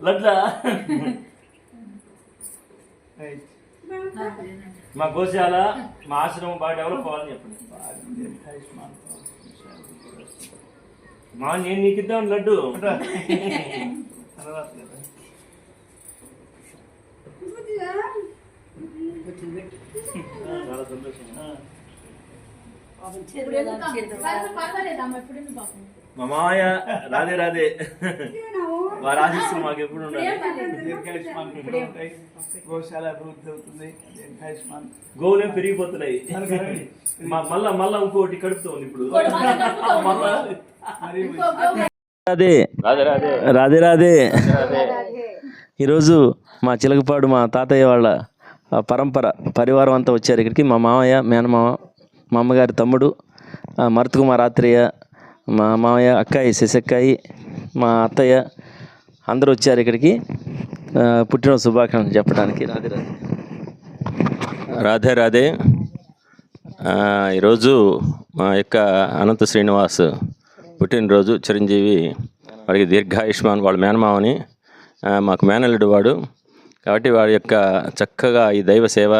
లడ్లా మా గోశాల మా ఆశ్రమం బాగా డెవలప్ అవ్వాలని చెప్పండి. మా నేను నీకు ఇద్దాం లడ్డు. తర్వాత కదా. చాలా సంతోషం. మా మామయ్య రాదే రాదే వారి ఆశిస్తులు మాకు ఎప్పుడు ఉండాలి. గోశాల అభివృద్ధి అవుతుంది. గోవులేం పెరిగిపోతున్నాయి. మా- మళ్ళా మళ్ళా ఇంకోటి కడుపుతోంది ఇప్పుడు. మళ్ళా మరి రాదే రాదే రాదే ఈరోజు మా చిలకపాడు మా తాతయ్య వాళ్ళ ఆ, పరంపర పరివారం అంతా వచ్చారు ఇక్కడికి. మా మామయ్య మేనమామ మా అమ్మగారి తమ్ముడు ఆ, మరుతు కుమార్ ఆత్రేయ మా మామయ్య అక్కాయి శశక్కాయి మా అత్తయ్య అందరూ వచ్చారు ఇక్కడికి. పుట్టినరోజు శుభాకాంక్షలు చెప్పడానికి. రాధే రాధే. రాధే రాధే. ఈరోజు మా యొక్క అనంత శ్రీనివాస్ పుట్టినరోజు. చిరంజీవి వాడికి దీర్ఘాయుష్మాన్ వాళ్ళ మేనమావని మాకు మేనల్లుడు వాడు. కాబట్టి వాడి యొక్క చక్కగా ఈ దైవ సేవ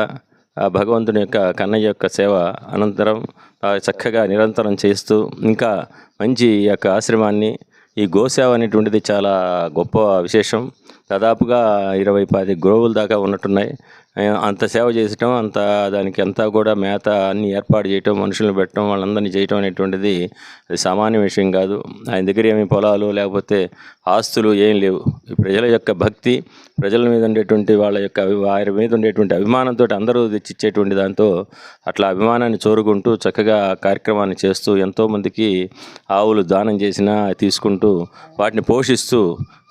ఆ భగవంతుని యొక్క కన్నయ్య యొక్క సేవ అనంతరం చక్కగా నిరంతరం చేస్తూ ఇంకా మంచి ఈ యొక్క ఆశ్రమాన్ని ఈ గోసేవ అనేటువంటిది చాలా గొప్ప విశేషం. దాదాపుగా ఇరవై పది గోవుల దాకా ఉన్నట్టున్నాయి. అంత సేవ చేసటం అంత దానికి అంతా కూడా మేత అన్ని ఏర్పాటు చేయటం మనుషులను పెట్టడం వాళ్ళందరినీ చేయటం అనేటువంటిది అది సామాన్య విషయం కాదు. ఆయన దగ్గర ఏమి పొలాలు లేకపోతే ఆస్తులు ఏం లేవు. ఈ ప్రజల యొక్క భక్తి ప్రజల మీద ఉండేటువంటి వాళ్ళ యొక్క వారి మీద ఉండేటువంటి అభిమానంతో అందరూ తెచ్చిచ్చేటువంటి దాంతో అట్లా అభిమానాన్ని చోరుకుంటూ చక్కగా కార్యక్రమాన్ని చేస్తూ ఎంతోమందికి ఆవులు దానం చేసినా తీసుకుంటూ వాటిని పోషిస్తూ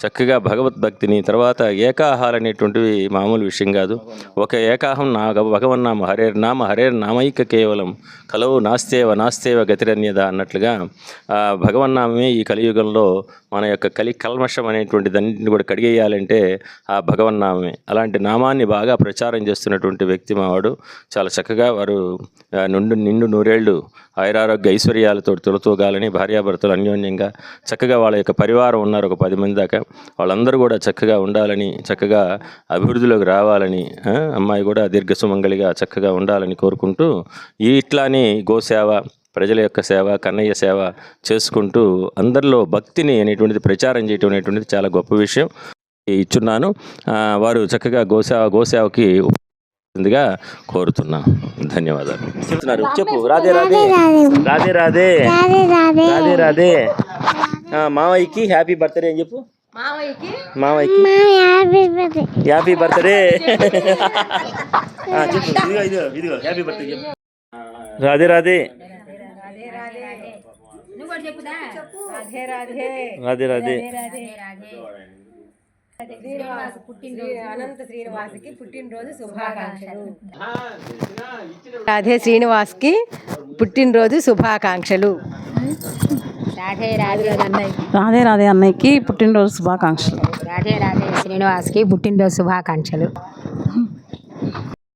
చక్కగా భగవద్భక్తిని తర్వాత ఏకాహాలు అనేటువంటివి మామూలు విషయం కాదు. ఒక ఏకాహం నా భగవన్నామ హరేర్ నామ హరేర్ నామైక కేవలం. కలవు నాస్తేవ నాస్తేవ గతిరన్యద అన్నట్లుగా ఆ భగవన్నామే ఈ కలియుగంలో మన యొక్క కలి కల్మషం అనేటువంటి దాన్ని కూడా కడిగేయాలంటే ఆ భగవన్నామే అలాంటి నామాన్ని బాగా ప్రచారం చేస్తున్నటువంటి వ్యక్తి మావాడు. చాలా చక్కగా వారు నుండు నిండు నూరేళ్ళు ఆయురారోగ్య ఐశ్వర్యాలతో తొలతూగాలని భార్యాభర్తలు అన్యోన్యంగా చక్కగా వాళ్ళ యొక్క పరివారం ఉన్నారు ఒక పది మంది దాకా. వాళ్ళందరూ కూడా చక్కగా ఉండాలని చక్కగా అభివృద్ధిలోకి రావాలని అమ్మాయి కూడా దీర్ఘ సుమంగళిగా చక్కగా ఉండాలని కోరుకుంటూ ఈ ఇట్లానే గోసేవ ప్రజల యొక్క సేవ కన్నయ్య సేవ చేసుకుంటూ అందరిలో భక్తిని అనేటువంటిది ప్రచారం చేయటం అనేటువంటిది చాలా గొప్ప విషయం. ఇచ్చున్నాను. వారు చక్కగా గోసేవ గోసేవకి గా కోరుతున్నా. ధన్యవాదాలు. చెప్తున్నారు చెప్పు రాదే రాదే రాదే రాదే రాదే రాదే ఆ, మావయ్యకి హ్యాపీ బర్త్డే అని చెప్పు. మావయ్యకి? మావయ్యకి. Happy birthday. ఆ, చెప్పు. ఇదిగో ఇదిగో ఇదిగో హ్యాపీ బర్త్డే చెప్పు. రాధే రాధే నువ్వు కూడా చెప్పుదా? రాధే రాధే. రాధే రాధే. రాధే రాధే. శ్రీనివాస్ పుట్టినరోజు. అనంత శ్రీనివాస్కి పుట్టినరోజు శుభాకాంక్షలు. రాధే శ్రీనివాస్కి పుట్టినరోజు శుభాకాంక్షలు. రాధే రాధే అన్నయ్య రాధే రాధే అన్నయ్యకి పుట్టినరోజు శుభాకాంక్షలు. రాధే రాధే శ్రీనివాస్కి పుట్టినరోజు శుభాకాంక్షలు.